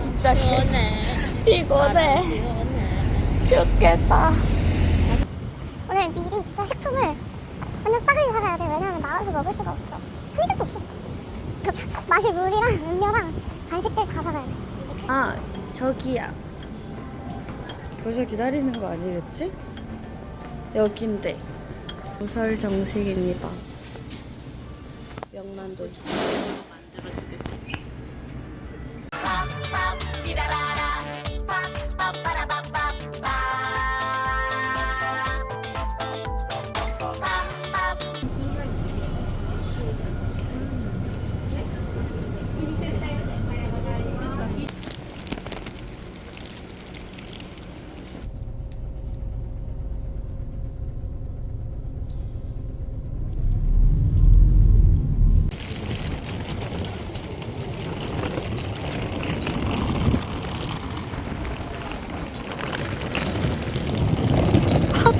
진짜 개. 피곤해. 죽겠다. 오늘 미리 진짜 식품을 완전 싸그리 사가야 돼. 왜냐면 나가서 먹을 수가 없어. 편의점도 없어. 그 마실 물이랑 음료랑 간식들 다 사가야 돼. 아 저기야. 벌써 기다리는 거 아니겠지? 여긴데. 부설 정식입니다. 명란도 있어.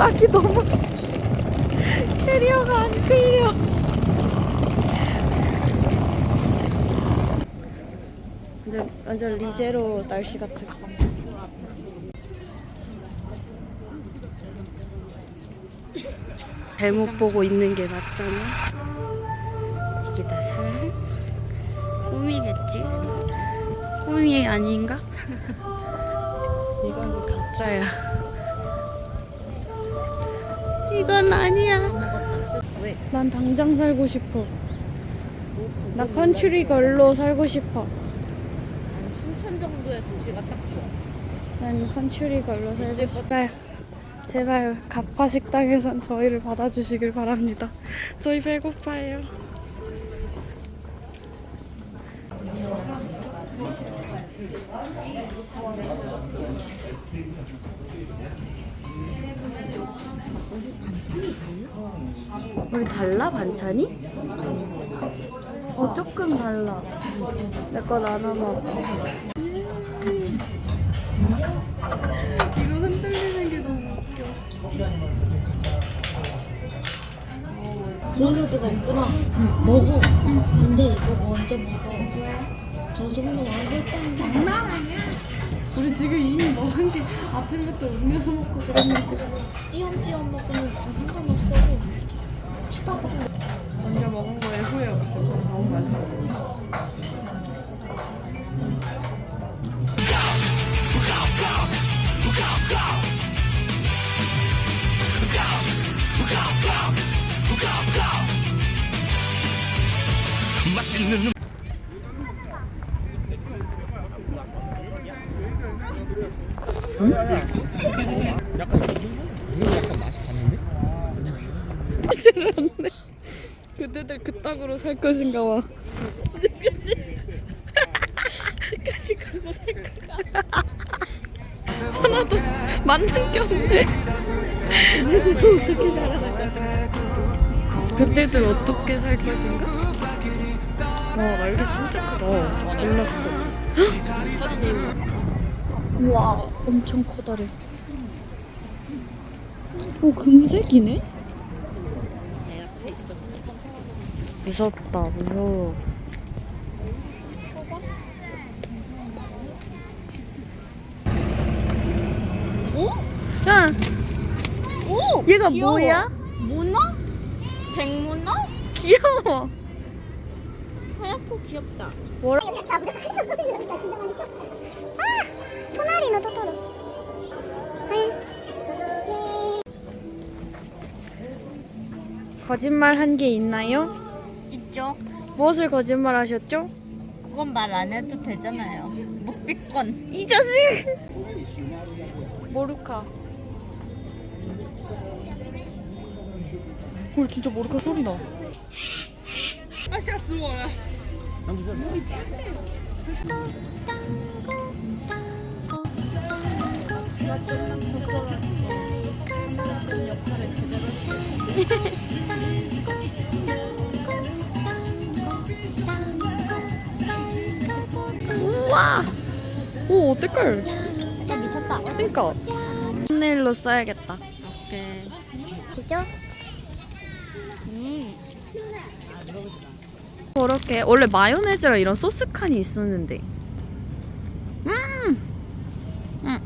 바닥이 너무 캐리어가 안 끌려. 완전, 완전 리제로 날씨 같은 거. 잘못 보고 있는 게 맞다면 이게 다 살? 꿈이겠지? 꿈이 아닌가? 이건 가짜야. 이건 아니야. 왜? 난 당장 살고 싶어. 나 컨츄리 걸로 살고 싶어. 한 춘천 정도의 도시가 딱 좋아. 난 컨츄리 걸로 살고 싶어. 제발, 제발 가파 식당에선 저희를 받아주시길 바랍니다. 저희 배고파요. 우리 달라 반찬이? 어 조금 달라. 내 거 나눠 먹어. 이거 흔들리는 게 너무 웃겨. 샐러드가 없구나. 먹어. 근데 이거 먼저 먹어. 저 정도 맛있다. 장난 아니야. 우리 지금 이미 먹은 게 아침부터 음료수 먹고 그랬는데. 띄엄띄엄 먹으면 다 상관없어. 먼저 먹은 거에 후회 없어. 싫었네. 그때들 그따구로 살 것인가 봐. 끝까지 걸고 살 거야. 하나도 만난 게 없네. 그때들 어떻게 살아나가? 그때들 어떻게 살 것인가? 와 날개 진짜 크다. 몰랐어. 와 엄청 커다래. 오 금색이네? 무섭다 무서워 오? 야 오! 얘가 귀여워. 뭐야? 문어? 백문어? 귀여워 하얗고 귀엽다. 뭐라 거짓말 한 게 있나요? 있죠? 무엇을 거짓말 하셨죠? 그건 말 안 해도 되잖아요. 묵비권. 이 자식 모르카 헐 진짜 모르카 소리 나 우와 오 어떡할 진짜 미쳤다. 그니까 thumbnail로 써야겠다 오케이. 기죠? 저렇게 원래 마요네즈랑 이런 소스 칸이 있었는데 음웰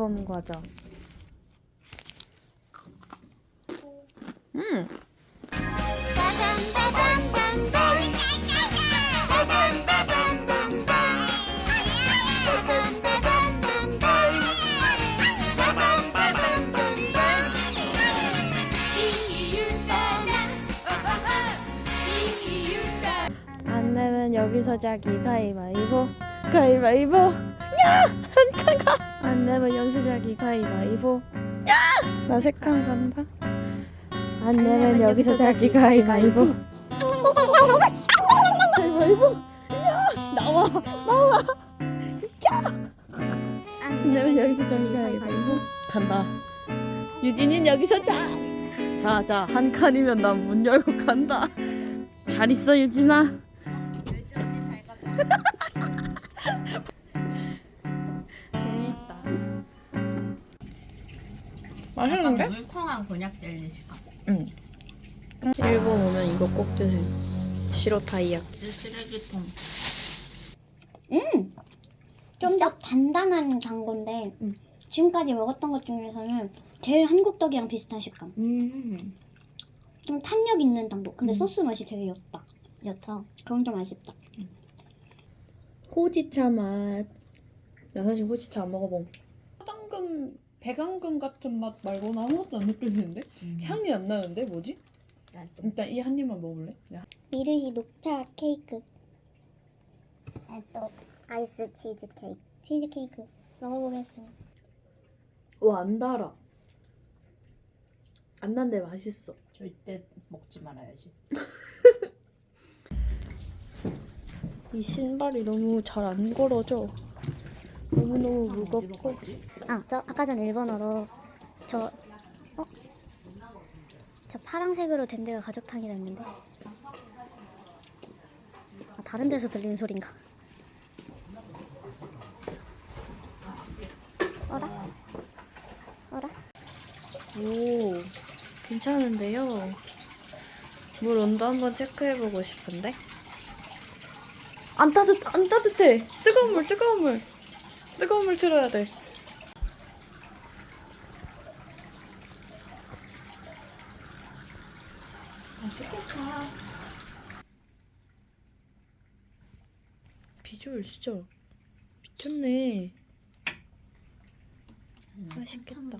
컴 과자. 음. 여기서 자기 가위바위보 가위바위보 야! 한칸 가! 안 내면 여기서 자기 가위바위보 야! 나세칸 간다 안 내면 여기서 자기 가위바위보 가위바위보 야! 나와 나와 야! 안 내면 여기서 자기 가위바위보 간다 유진이는 여기서 자! 자 자 한 칸이면 난 문 열고 간다 잘 있어 유진아 맛있는데? 물컹한 곤약 젤리 식감. 응. 일본 오면 이거 꼭 드세요. 시로 타이야. 쓰레기통. 좀더 단단한 단 건데 지금까지 먹었던 것 중에서는 제일 한국 떡이랑 비슷한 식감. 음. 좀 탄력 있는 단 거. 근데 음. 소스 맛이 되게 옅다. 옅어. 그건 좀 아쉽다. 호지차 맛. 나 사실 호지차 안 먹어본. 화당금, 배강금 같은 맛 말고는 아무것도 안 느껴지는데? 향이 안 나는데 뭐지? 일단 이 한 입만 먹어볼래? 야. 미르히 녹차 케이크. 또 아이스 치즈 케이크. 치즈 케이크 먹어보겠습니다. 와, 안 달아. 안 난데 맛있어. 절대 먹지 말아야지. 이 신발이 너무 잘 안 걸어져. 너무너무 무겁고. 아, 저 아까 전 일본어로 저 어? 저 파란색으로 된 데가 가족탕이랬는데. 아, 다른 데서 들리는 소린가? 어라? 어라? 오, 괜찮은데요? 물 온도 한번 체크해보고 싶은데? 안 따뜻, 안 따뜻해! 뜨거운 물, 뜨거운 물! 뜨거운 물 틀어야 돼. 비주얼 진짜 미쳤네. 맛있겠다.